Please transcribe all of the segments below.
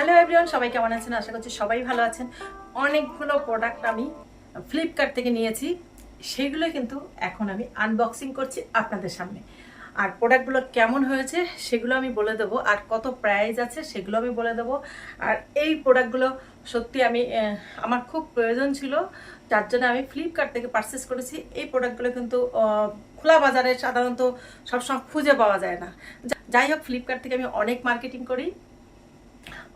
Hello everyone সবাই কেমন আছেন? আশা করছি সবাই ভালো আছেন। অনেকগুলো প্রোডাক্ট আমি ফ্লিপকার্ট থেকে নিয়েছি। সেইগুলো কিন্তু এখন আমি আনবক্সিং করছি আপনাদের সামনে। আর প্রোডাক্টগুলো কেমন হয়েছে সেগুলো আমি বলে দেবো। আর কত প্রাইস আছে সেগুলো আমি বলে দেবো। আর এই প্রোডাক্টগুলো সত্যি আমি আমার খুব প্রয়োজন ছিল। যার জন্য আমি ফ্লিপকার্ট থেকে পারচেস করেছি। এই প্রোডাক্টগুলো কিন্তু খোলা বাজারে সাধারণত সবসময় খুঁজে পাওয়া যায় না। যাই হোক ফ্লিপকার্ট থেকে আমি অনেক মার্কেটিং করি।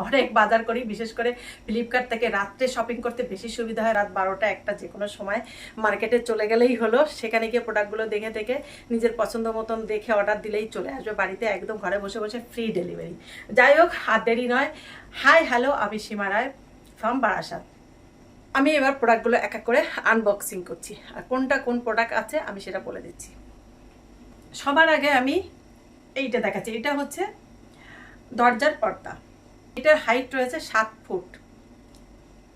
অনেক বাজার করি, বিশেষ করে ফ্লিপকার্ট থেকে রাত্রে শপিং করতে বেশি সুবিধা হয়, রাত বারোটা একটা যে কোনো সময় মার্কেটে চলে গেলেই হলো। সেখানে গিয়ে প্রোডাক্টগুলো দেখে দেখে নিজের পছন্দ মতন দেখে অর্ডার দিলেই চলে আসবে বাড়িতে একদম ঘরে বসে বসে ফ্রি ডেলিভারি যাই হোক, আর দেরি নয়। হাই হ্যালো আমি সীমা রায় ফ্রম বারাসাত আমি এবার প্রোডাক্টগুলো এক এক করে আনবক্সিং করছি। আর কোনটা কোন প্রোডাক্ট আছে আমি সেটা বলে দিচ্ছি। সবার আগে আমি এইটা দেখাচ্ছি। এটা হচ্ছে দরজার পর্দা। এটার হাইট রয়েছে সাত ফুট।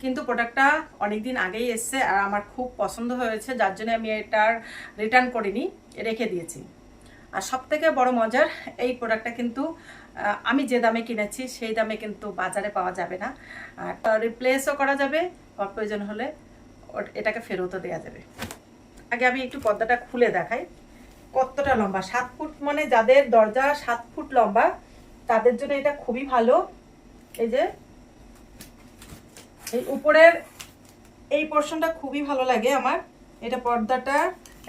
কিন্তু প্রোডাক্টটা অনেক দিন আগেই এসছে আর আমার খুব পছন্দ হয়েছে, যার জন্য আমি এটার রিটার্ন করিনি, রেখে দিয়েছি। আর সব থেকে বড় মজার, এই প্রোডাক্টটা কিন্তু আমি যে দামে কিনেছি, সেই দামে কিন্তু বাজারে পাওয়া যাবে না। আর রিপ্লেসও করা যাবে বা প্রয়োজন হলে এটাকে ফেরতও দেওয়া যাবে। আগে আমি একটু পর্দাটা খুলে দেখাই। কতটা লম্বা? সাত ফুট মানে যাদের দরজা সাত ফুট লম্বা, তাদের জন্য এটা খুবই ভালো। এই যে, এই উপরের এই পোর্শনটা খুবই ভালো লাগে আমার। এটা পর্দাটা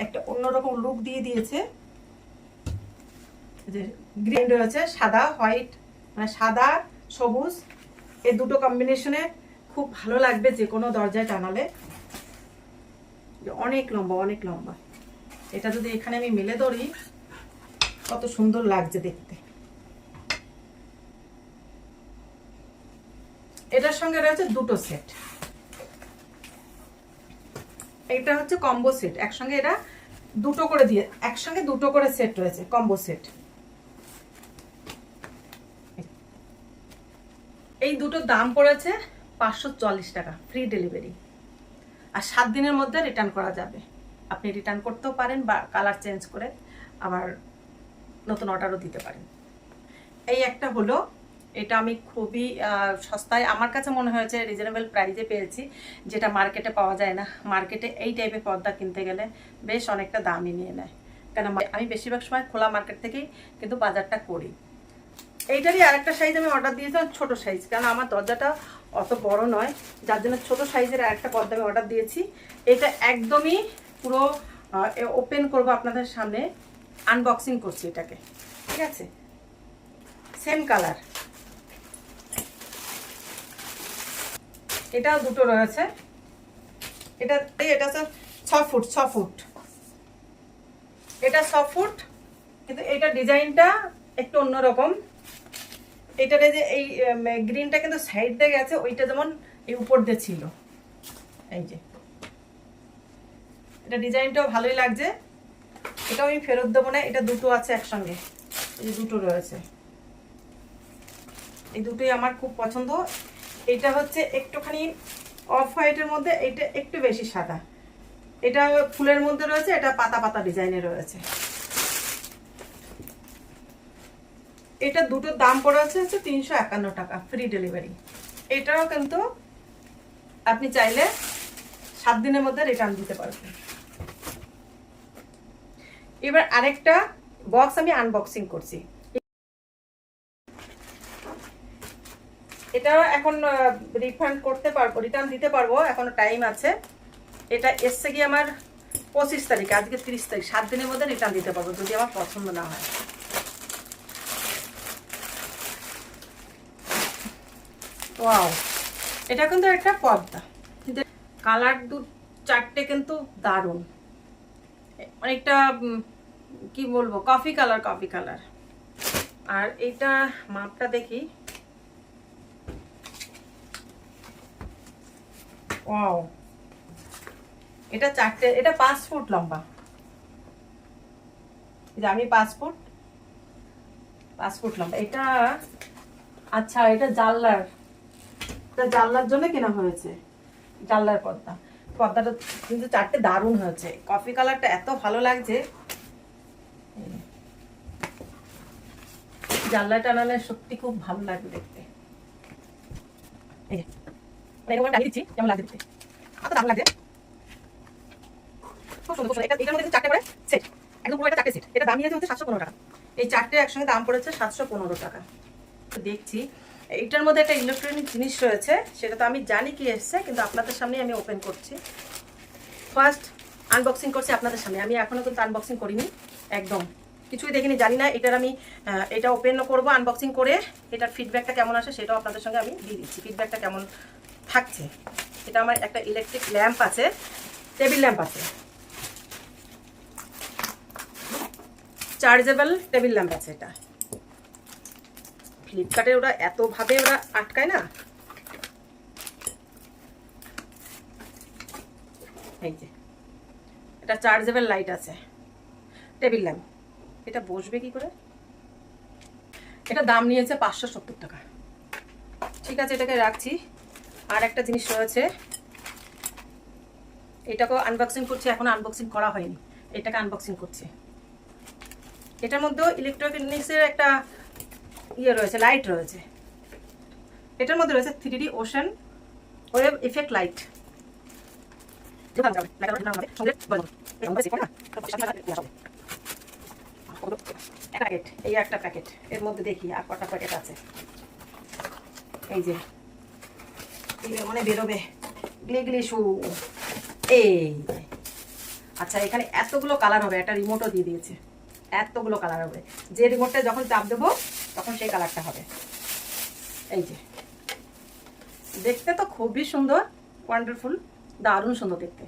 একটা অন্যরকম লুক দিয়ে দিয়েছে। যে গ্রিন রয়েছে, সাদা হোয়াইট মানে সাদা, সবুজ। এই দুটো কম্বিনেশনে খুব ভালো লাগবে যে কোনো দরজায় টানালে। অনেক লম্বা অনেক লম্বা। এটা যদি এখানে আমি মেলে ধরি, কত সুন্দর লাগছে দেখতে। এটার সঙ্গে রয়েছে দুটো সেট এটা হচ্ছে কম্বো সেট একসঙ্গে এটা দুটো করে দিয়ে, একসঙ্গে দুটো করে সেট রয়েছে কম্বো সেট এই দুটোর দাম পড়েছে পাঁচশো চল্লিশ টাকা ফ্রি ডেলিভারি আর সাত দিনের মধ্যে রিটার্ন করা যাবে। আপনি রিটার্ন করতেও পারেন বা কালার চেঞ্জ করে আবার নতুন অর্ডারও দিতে পারেন। এই একটা হলো এটা আমি খুবই সস্তায়, আমার কাছে মনে হয়েছে রিজনেবল প্রাইজে পেয়েছি, যেটা মার্কেটে পাওয়া যায় না। মার্কেটে এই টাইপের পর্দা কিনতে গেলে বেশ অনেকটা দামই নিয়ে নেয়। কেন আমি বেশিরভাগ সময় খোলা মার্কেট থেকেই কিন্তু বাজারটা করি। এইটারই আরেকটা সাইজ আমি অর্ডার দিয়েছিলাম, ছোট সাইজ কারণ আমার দরজাটা অত বড় নয়, যার জন্য ছোট সাইজের আরেকটা পর্দা আমি অর্ডার দিয়েছি। এটা একদমই পুরো ওপেন করব আপনাদের সামনে আনবক্সিং করছি এটাকে। ঠিক আছে? সেম কালার এটাও দুটো রয়েছে। এটা এটা হচ্ছে ছ ফুট ছ ফুট। এটা ছ ফুট, কিন্তু এটা ডিজাইনটা একটু অন্যরকম। এটার যে এই গ্রিনটা কিন্তু সাইড দিয়ে গেছে, ওইটা যেমন এই উপর দিয়ে ছিল। এই যে। এটা ডিজাইনটাও ভালোই লাগছে। এটাও আমি ফেরত দেবো না, এটা দুটো আছে একসঙ্গে। এই দুটো রয়েছে। এই দুটোই আমার খুব পছন্দ। এটা হচ্ছে একটুখানি অফ হোয়াইটের মধ্যে, এটা একটু বেশি সাদা। এটা ফুলের মধ্যে রয়েছে, এটা পাতা পাতা ডিজাইনে রয়েছে। এটা দুটোর দাম পড়ে আছে হচ্ছে তিনশো একান্ন টাকা ফ্রি ডেলিভারি এটাও কিন্তু আপনি চাইলে সাত দিনের মধ্যে রিটার্ন দিতে পারবেন। এবার আরেকটা বক্স আমি আনবক্সিং করছি। এটা এখন রিফান্ড করতে পারব রিটার্ন দিতে পারব, এখনও টাইম আছে। এটা এসছে কি আমার পঁচিশ তারিখ, আজকে তিরিশ তারিখ, সাত দিনের মধ্যে রিটার্ন দিতে পারব, যদি আমার পছন্দ না হয়। ওয়াও এটা কিন্তু একটা পর্দা। কালার দু, চারটে কিন্তু দারুণ। অনেকটা কি বলব কফি কালার কফি কালার আর এটা মাপটা দেখি। ওয়াও এটা চারটে, এটা পাঁচ ফুট লম্বা। আমি পাঁচ ফুট পাঁচ ফুট লম্বা। এটা আচ্ছা এটা জানলার এটা জানলার জন্য কেনা হয়েছে। জানলার পর্দা। পর্দাটা কিন্তু চারটে দারুণ হয়েছে। কফি কালারটা এত ভালো লাগছে। জানলা টানালে সত্যি খুব ভালো লাগে দেখতে। এই মধ্যে চারটে একসঙ্গে দাম পড়েছে সাতশো পনেরো টাকা। দেখছি। মধ্যে একটা ইলেকট্রনিক জিনিস রয়েছে, সেটা তো আমি জানি কি এসছে, কিন্তু আপনাদের সামনেই আমি ওপেন করছি। ফার্স্ট আনবক্সিং করছি আপনাদের সামনে। আমি এখনও কিন্তু আনবক্সিং করিনি, একদম। কিছুই দেখিনি, জানি না। এটার আমি এটা ওপেনও করব আনবক্সিং করে। এটার ফিডব্যাকটা কেমন আসে সেটাও আপনাদের সঙ্গে আমি দিয়ে দিচ্ছি। ফিডব্যাকটা কেমন থাকছে। এটা আমার একটা ইলেকট্রিক ল্যাম্প আছে টেবিল ল্যাম্প আছে। চার্জেবল টেবিল ল্যাম্প আছে এটা। ফ্লিপকার্টে ওরা এতভাবে ওরা আটকায় না? এই যে, এটা চার্জেবল লাইট আছে টেবিল ল্যাম্প এটা বসবে কি করে? এটা দাম নিয়েছে পাঁচশো সত্তর টাকা। ঠিক আছে, এটাকে রাখছি। আর একটা জিনিস রয়েছে। এটাকেও আনবক্সিং করছি, এখন আনবক্সিং করা হয়নি। এটাকে আনবক্সিং করছি। এটার মধ্যেও ইলেকট্রনিক্সের একটা ইয়ে রয়েছে লাইট রয়েছে। এটার মধ্যে রয়েছে three D ocean wave effect light এই একটা প্যাকেট এর মধ্যে দেখি আর কটা প্যাকেট আছে। এই যে এগুলো মানে বেরোবে। গলি গলি, শু। এই। আচ্ছা এখানে এতগুলো কালার হবে, একটা রিমোটও দিয়ে দিয়েছে। এতগুলো কালার হবে। যে রিমোটটা যখন চাপ দেবো, তখন সেই কালারটা হবে। এই যে। দেখতে তো খুবই সুন্দর ওয়ান্ডারফুল দারুণ সুন্দর দেখতে।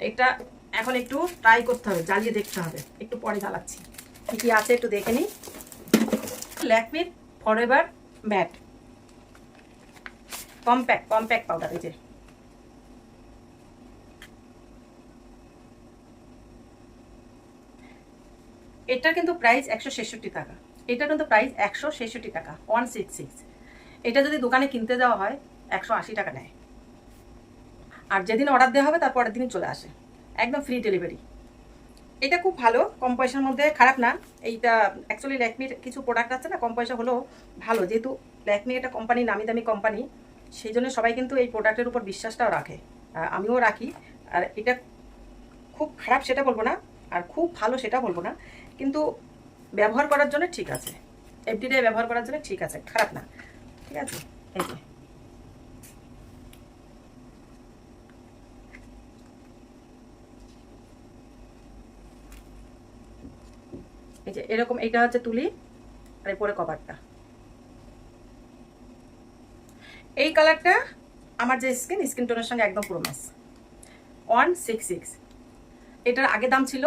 এটা এখন একটু ট্রাই করতে হবে, জ্বালিয়ে দেখতে হবে। একটু পরে জ্বালাচ্ছি। কি কি আছে একটু দেখে নিই। ল্যাকমির forever matte compact compact powder এই যে। এটার কিন্তু প্রাইস একশো ছেষট্টি টাকা। এটার কিন্তু প্রাইস একশো ছেষট্টি টাকা ওয়ান সিক্স সিক্স এটা যদি দোকানে কিনতে যাওয়া হয়, একশো আশি টাকা নেয়। আর যেদিন অর্ডার দেওয়া হবে তার পরের দিনই চলে আসে। একদম ফ্রি ডেলিভারি এটা খুব ভালো, কম পয়সার মধ্যে খারাপ না। এইটা অ্যাকচুয়ালি ল্যাকমির কিছু প্রোডাক্ট আছে না, কম পয়সা হলেও ভালো। যেহেতু ল্যাকমি একটা কোম্পানি নামি দামি কোম্পানি সেই জন্য সবাই কিন্তু এই প্রোডাক্টের উপর বিশ্বাসটাও রাখে। আমিও রাখি। আর এটা খুব খারাপ সেটা বলব না, আর খুব ভালো সেটা বলব না। কিন্তু ব্যবহার করার জন্য ঠিক আছে। এভরিডে ব্যবহার করার জন্য ঠিক আছে, খারাপ না। ঠিক আছে? এই যে এই যে এরকম এটা হচ্ছে তুলি আর এরপরে কভারটা। এই কালারটা আমার যে স্কিন স্কিন টোনের সঙ্গে একদম পুরো ম্যাচ ওয়ান সিক্স সিক্স এটার আগে দাম ছিল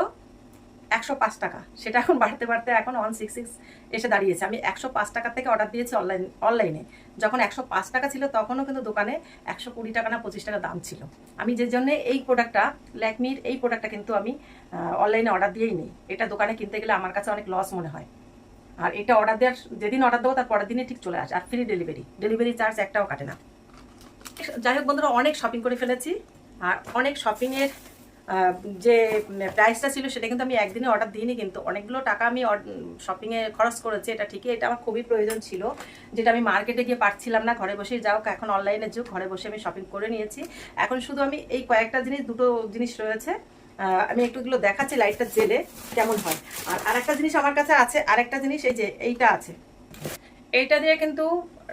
একশো পাঁচ টাকা। সেটা এখন বাড়তে বাড়তে এখন ওয়ান সিক্স সিক্স এসে দাঁড়িয়েছে। আমি একশো পাঁচ টাকা থেকে অর্ডার দিয়েছি অনলাইন অনলাইনে যখন একশো পাঁচ টাকা ছিল, তখনও কিন্তু দোকানে একশো কুড়ি টাকা না পঁচিশ টাকা দাম ছিল। আমি যে জন্য এই প্রোডাক্টটা ল্যাকমির এই প্রোডাক্টটা কিন্তু আমি অনলাইনে অর্ডার দিয়েই নিই। এটা দোকানে কিনতে গেলে আমার কাছে অনেক লস মনে হয়। আর এটা অর্ডার দেওয়ার, যেদিন অর্ডার দেবো তার পরের দিনে ঠিক চলে আসে। আর ফ্রি ডেলিভারি ডেলিভারি চার্জ একটাও কাটে না। যাই হোক বন্ধুরা, অনেক শপিং করে ফেলেছি। আর অনেক শপিংয়ের যে প্রাইসটা ছিল সেটা কিন্তু আমি একদিনে অর্ডার দিইনি, কিন্তু অনেকগুলো টাকা আমি শপিংয়ে খরচ করেছি, এটা ঠিকই, এটা আমার খুবই প্রয়োজন ছিল। যেটা আমি মার্কেটে গিয়ে পারছিলাম না, ঘরে বসেই যাও এখন অনলাইনের যুগ, ঘরে বসে আমি শপিং করে নিয়েছি। এখন শুধু আমি এই কয়েকটা জিনিস, দুটো জিনিস রয়েছে। আমি একটু এগুলো দেখাচ্ছি লাইটটা জেলে, কেমন হয়। আর আরেকটা জিনিস আমার কাছে আছে, আরেকটা জিনিস এই যে, এইটা আছে। এইটা দিয়ে কিন্তু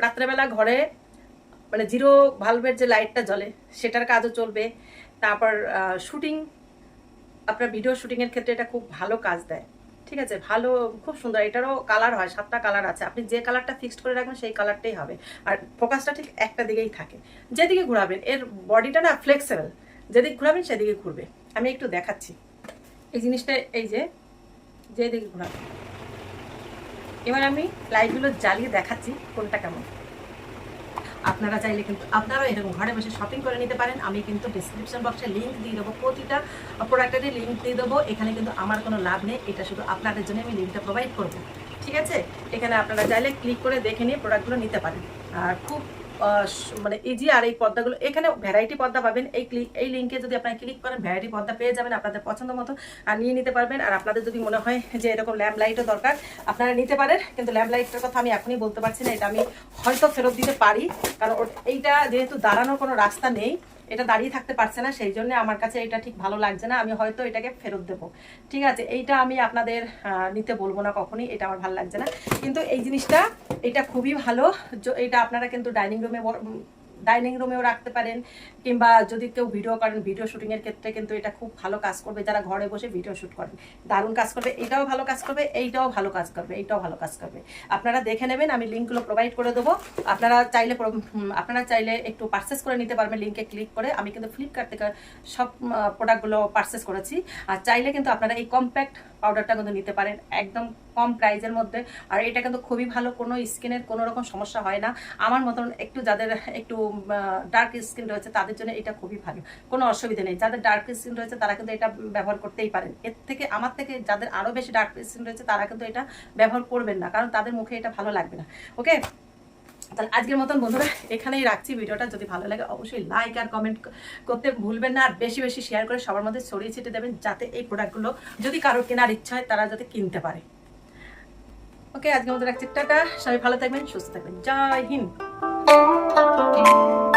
রাত্রেবেলা ঘরে মানে জিরো ভালভের যে লাইটটা জ্বলে, সেটার কাজও চলবে। তারপর শুটিং, আপনার ভিডিও শুটিংয়ের ক্ষেত্রে এটা খুব ভালো কাজ দেয়। ঠিক আছে? ভালো, খুব সুন্দর। এটারও কালার হয়, সাতটা কালার আছে। আপনি যে কালারটা ফিক্সড করে রাখবেন, সেই কালারটাই হবে। আর ফোকাসটা ঠিক একটা দিকেই থাকে। যেদিকে ঘোরাবেন, এর বডিটা না ফ্লেক্সিবল যেদিকে ঘোরাবেন, সেদিকে ঘুরবে। আমি একটু দেখাচ্ছি। এই জিনিসটা, এই যে, যেদিকে ঘোরাবেন। এবার আমি লাইটগুলো জ্বালিয়ে দেখাচ্ছি কোনটা কেমন। আপনারা চাইলে কিন্তু আপনারাও এরকম ঘরে বসে শপিং করে নিতে পারেন। আমি কিন্তু ডিসক্রিপশন বক্সে লিঙ্ক দিয়ে দেবো, প্রতিটা প্রোডাক্টেরই লিঙ্ক দিয়ে দেবো। এখানে কিন্তু আমার কোনো লাভ নেই, এটা শুধু আপনাদের জন্য আমি লিঙ্কটা প্রোভাইড করব। ঠিক আছে? এখানে আপনারা চাইলে ক্লিক করে দেখে নিয়ে প্রোডাক্টগুলো নিতে পারেন। আর খুব আহ, এই মানে ইজি আর এই পর্দাগুলো এখানে ভ্যারাইটি পর্দা পাবেন। এই ক্লিক এই লিঙ্কে যদি আপনারা ক্লিক করেন ভ্যারাইটি পর্দা পেয়ে যাবেন আপনাদের পছন্দ মতো আর নিয়ে নিতে পারবেন। আর আপনাদের যদি মনে হয় যে এরকম ল্যাম্প লাইটও দরকার আপনারা নিতে পারেন। কিন্তু ল্যাম্প লাইটটার কথা আমি এখনই বলতে পারছি না এটা আমি হয়তো ফেরত দিতে পারি। কারণ এইটা যেহেতু দাঁড়ানোর কোনো রাস্তা নেই এটা দাঁড়িয়ে থাকতে পারছে না, সেই জন্য আমার কাছে এটা ঠিক ভালো লাগছে না, আমি হয়তো এটাকে ফেরত দেবো। ঠিক আছে, এইটা আমি আপনাদের নিতে বলব না কখনই, এটা আমার ভালো লাগছে না। কিন্তু এই জিনিসটা, এটা খুবই ভালো এটা আপনারা কিন্তু ডাইনিং রুমে ডাইনিং রুমেও রাখতে পারেন, কিংবা যদি কেউ ভিডিও করেন, ভিডিও শুটিংয়ের ক্ষেত্রে কিন্তু এটা খুব ভালো কাজ করবে। যারা ঘরে বসে ভিডিও শ্যুট করেন, দারুণ কাজ করবে। এটাও ভালো কাজ করবে, এইটাও ভালো কাজ করবে, এইটাও ভালো কাজ করবে। আপনারা দেখে নেবেন, আমি লিঙ্কগুলো প্রোভাইড করে দেবো। আপনারা চাইলে আপনারা চাইলে একটু পারচেস করে নিতে পারবেন লিঙ্কে ক্লিক করে। আমি কিন্তু ফ্লিপকার্ট থেকে সব প্রোডাক্টগুলো পারচেস করেছি। আর চাইলে কিন্তু আপনারা এই কম্প্যাক্ট পাউডারটা কিন্তু নিতে পারেন, একদম কম প্রাইজের মধ্যে। আর এটা কিন্তু খুবই ভালো, কোনো স্কিনের কোনো রকম সমস্যা হয় না। আমার মতন একটু যাদের একটু ডার্ক স্কিন রয়েছে, তাদের জন্য এটা খুবই ভালো। কোনো অসুবিধা নেই। যাদের ডার্ক স্কিন রয়েছে, তারা কিন্তু এটা ব্যবহার করতেই পারেন। এর থেকে, আমার থেকে যাদের আরও বেশি ডার্ক স্কিন রয়েছে, তারা কিন্তু এটা ব্যবহার করবেন না, কারণ তাদের মুখে এটা ভালো লাগবে না। ওকে তাহলে আজকের মতন বন্ধুরা, এখানেই রাখছি ভিডিওটা। যদি ভালো লাগে, অবশ্যই লাইক আর কমেন্ট করতে ভুলবেন না। আর বেশি বেশি শেয়ার করে সবার মধ্যে ছড়িয়ে ছিটে দেবেন, যাতে এই প্রোডাক্টগুলো যদি কারোর কেনার ইচ্ছা হয়, তারা যাতে কিনতে পারে। ওকে আজকের মতো রাখছি। টাটা। সবাই ভালো থাকবেন, সুস্থ থাকবেন। জয় হিন্দ। Música